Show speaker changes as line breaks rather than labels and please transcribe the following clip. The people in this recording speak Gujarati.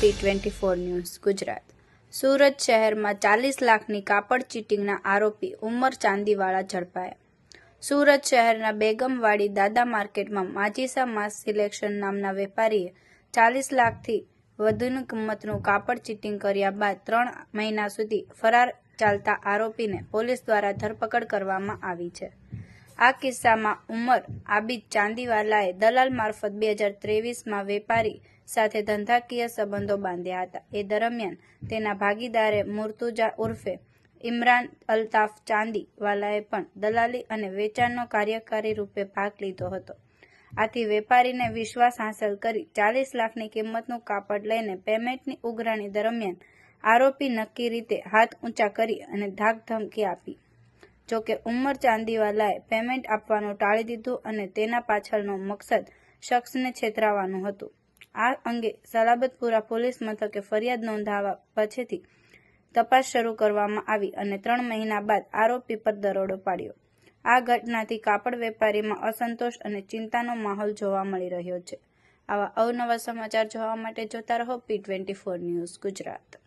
P twenty four news Gujarat. Surat શહેરમાં ચાલીસ લાખની કાપડ ચીટિંગના આરોપી ઉમર ચાંદીવાળા ઝડપાયા. સુરત શહેરના બેગમવાડી દાદા માર્કેટમાં માજીસા માસ સિલેક્શન નામના વેપારીએ ચાલીસ લાખથી વધુની કિંમતનું કાપડ ચીટિંગ કર્યા બાદ ત્રણ મહિના સુધી ફરાર ચાલતા આરોપીને પોલીસ દ્વારા ધરપકડ કરવામાં આવી છે. આ કિસ્સામાં ઉમર આબિદ ચાંદીવાલાએ દલાલ મારફત બે હજાર ત્રેવીસમાં વેપારી સાથે ધંધાકીય સંબંધો બાંધ્યા હતા. એ દરમિયાન તેના ભાગીદારે મુર્તુજા ઉર્ફે ઇમરાન અલ્તાફ ચાંદીવાલાએ પણ દલાલી અને વેચાણનો કાર્યકારી રૂપે ભાગ લીધો હતો. આથી વેપારીને વિશ્વાસ હાંસલ કરી ચાલીસ લાખની કિંમતનું કાપડ લઈને પેમેન્ટની ઉઘરાણી દરમિયાન આરોપી નક્કી રીતે હાથ ઊંચા કરી અને ધાક ધમકી આપી. જોકે ઉમર ચાંદીવાલાએ પેમેન્ટ આપવાનું ટાળી દીધું અને તેના પાછળનો મકસદ શખ્સને છેતરાવાનું હતું. આ અંગે સલાબતપુરા પોલીસ મથકે ફરિયાદ નોંધાવા પછીથી તપાસ શરૂ કરવામાં આવી અને ત્રણ મહિના બાદ આરોપી પર દરોડો પાડ્યો. આ ઘટનાથી કાપડ વેપારીમાં અસંતોષ અને ચિંતાનો માહોલ જોવા મળી રહ્યો છે. આવા અવનવા સમાચાર જોવા માટે જોતા રહો P twenty four news Gujarat.